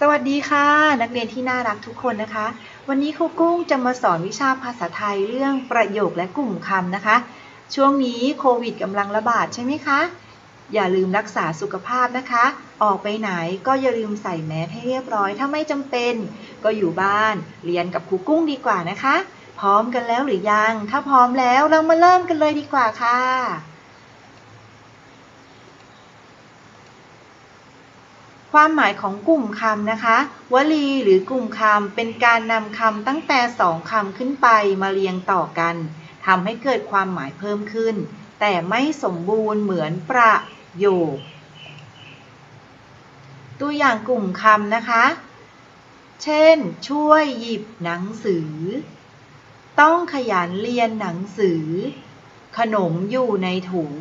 สวัสดีค่ะ นักเรียนที่น่ารักทุกคนนะคะ วันนี้ครูกุ้งจะมาสอนวิชาภาษาไทยเรื่องประโยคและกลุ่มคำนะคะ ช่วงนี้โควิดกำลังระบาดใช่ไหมคะ อย่าลืมรักษาสุขภาพนะคะ ออกไปไหนก็อย่าลืมใส่แมสให้เรียบร้อย ถ้าไม่จำเป็น ก็อยู่บ้านเรียนกับครูกุ้งดีกว่านะคะ พร้อมกันแล้วหรือยัง ถ้าพร้อมแล้วเรามาเริ่มกันเลยดีกว่าค่ะ ความหมายของกลุ่มคำนะคะ วลีหรือกลุ่มคำเป็นการนำคำตั้งแต่สองคำขึ้นไปมาเรียงต่อกันทำให้เกิดความหมายเพิ่มขึ้น แต่ไม่สมบูรณ์เหมือนประโยค ตัวอย่างกลุ่มคำนะคะ เช่น ช่วยหยิบหนังสือ ต้องขยันเรียนหนังสือ ขนมอยู่ในถุง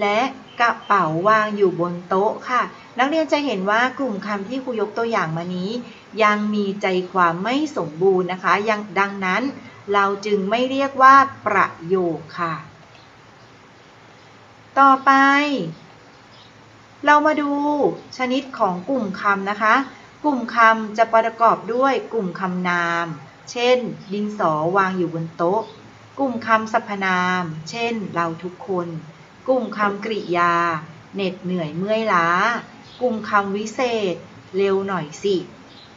และกระเป๋าวางอยู่บนโต๊ะค่ะ นักเรียนจะเห็นว่ากลุ่มคำที่ครูยกตัวอย่างมานี้ ยังมีใจความไม่สมบูรณ์นะคะ ยังดังนั้น เราจึงไม่เรียกว่าประโยคค่ะ ต่อไป เรามาดูชนิดของกลุ่มคำนะคะ กลุ่มคำจะประกอบด้วยกลุ่มคำนาม เช่น ดินสอวางอยู่บนโต๊ะ กลุ่มคำสรรพนาม เช่น เราทุกคน กลุ่มคำกริยา เหน็ดเหนื่อยเมื่อยล้า กลุ่มคำวิเศษ เร็วหน่อยสิ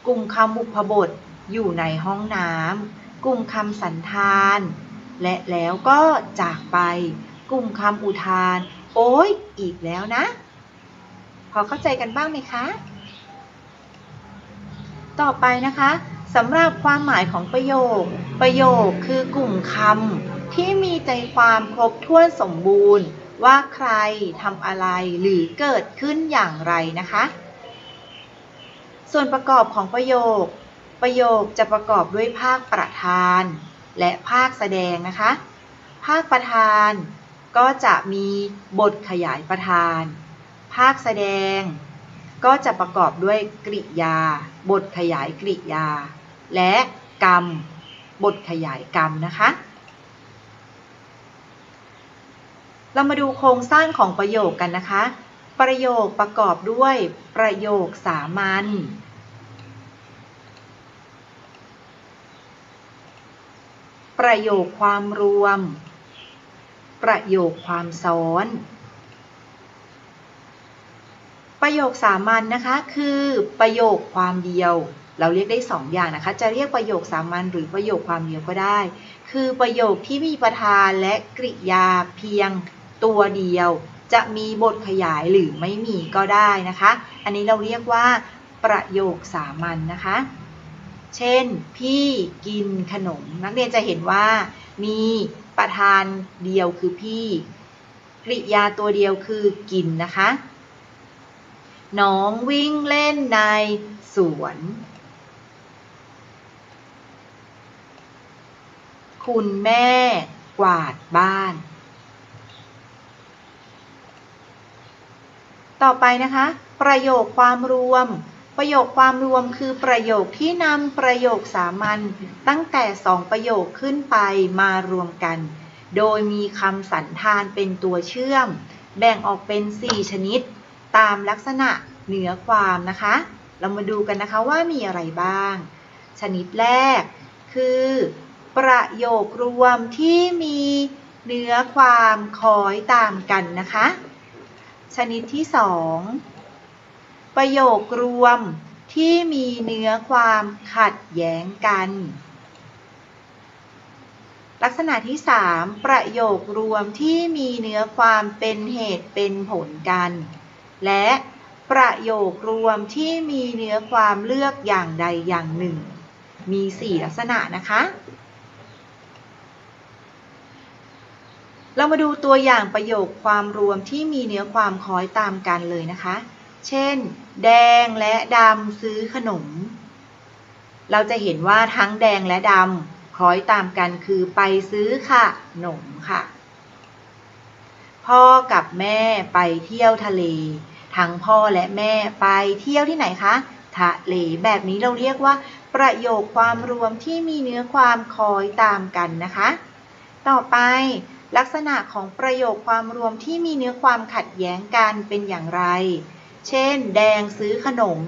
กลุ่มคำบุพบท อยู่ในห้องน้ำ กลุ่มคำสันธาน และแล้วก็จากไป กลุ่มคำอุทาน โอ้ย อีกแล้วนะ พอเข้าใจกันบ้างไหมคะ ต่อไปนะคะสำหรับความหมายของประโยค ประโยคคือกลุ่มคำที่มีใจความครบถ้วนสมบูรณ์ ว่าใครทำอะไรหรือเกิดขึ้นอย่างไรนะคะ ส่วนประกอบของประโยค ประโยคจะประกอบด้วยภาคประธาน และภาคแสดงนะคะ ภาคประธานก็จะมีบทขยายประธาน ภาคแสดง ก็จะประกอบด้วยกริยา บทขยายกริยา และกรรม บทขยายกรรมนะคะ เรามาดูโครงสร้างของประโยคกันนะคะ ประโยคประกอบด้วยประโยคสามัญ ประโยคความรวม ประโยคความซ้อน ประโยคสามัญนนะคะคือประโยคความเดียว เราเรียกได้สองอย่างนะคะ จะเรียกประโยคสามัญหรือประโยคความเดียวก็ได้ คือประโยคที่มีประธานและกริยาเพียง ตัวเดียว จะมีบทขยายหรือไม่มีก็ได้นะคะ อันนี้เราเรียกว่า ประโยคสามัญนนะคะ เช่น พี่กินขนม นักเรียนจะเห็นว่า มีประธานเดียวคือพี่ กริยาตัวเดียวคือกินนะคะ น้องวิ่งเล่นในสวนคุณแม่กวาดบ้าน ต่อไปนะคะ ประโยคความรวม ประโยคความรวมคือประโยคที่นำประโยคสามัญตั้งแต่สองประโยคขึ้นไปมารวมกัน โดยมีคำสันธานเป็นตัวเชื่อม แบ่งออกเป็น 4 ชนิด ตามลักษณะเนื้อความนะคะ เรามาดูกันนะคะว่ามีอะไรบ้าง ชนิดแรก คือ ประโยครวมที่มีเนื้อความคอยตามกันนะคะ ชนิดที่สองประโยครวมที่มีเนื้อความขัดแย้งกัน ลักษณะที่ 3 ประโยครวมที่มีเนื้อความเป็นเหตุเป็นผลกัน และประโยครวมที่มีเนื้อความเลือกอย่างใดอย่างหนึ่ง มี 4 ลักษณะนะคะ เรามาดูตัวอย่างประโยคความรวมที่มีเนื้อความคล้อยตามกันเลยนะคะ เช่น แดงและดำซื้อขนม เราจะเห็นว่าทั้งแดงและดำคล้อยตามกันคือไปซื้อค่ะขนมค่ะ พ่อกับแม่ไปเที่ยวทะเล ทั้งพ่อและแม่ไปเที่ยวที่ไหนคะทะเลแบบนี้เราเรียกว่า ประโยคความรวมที่มีเนื้อความคล้อยตามกันนะคะ ต่อไป ลักษณะของประโยคความรวมที่มีเนื้อความขัดแย้งกันเป็นอย่างไร เช่น แดงซื้อขนม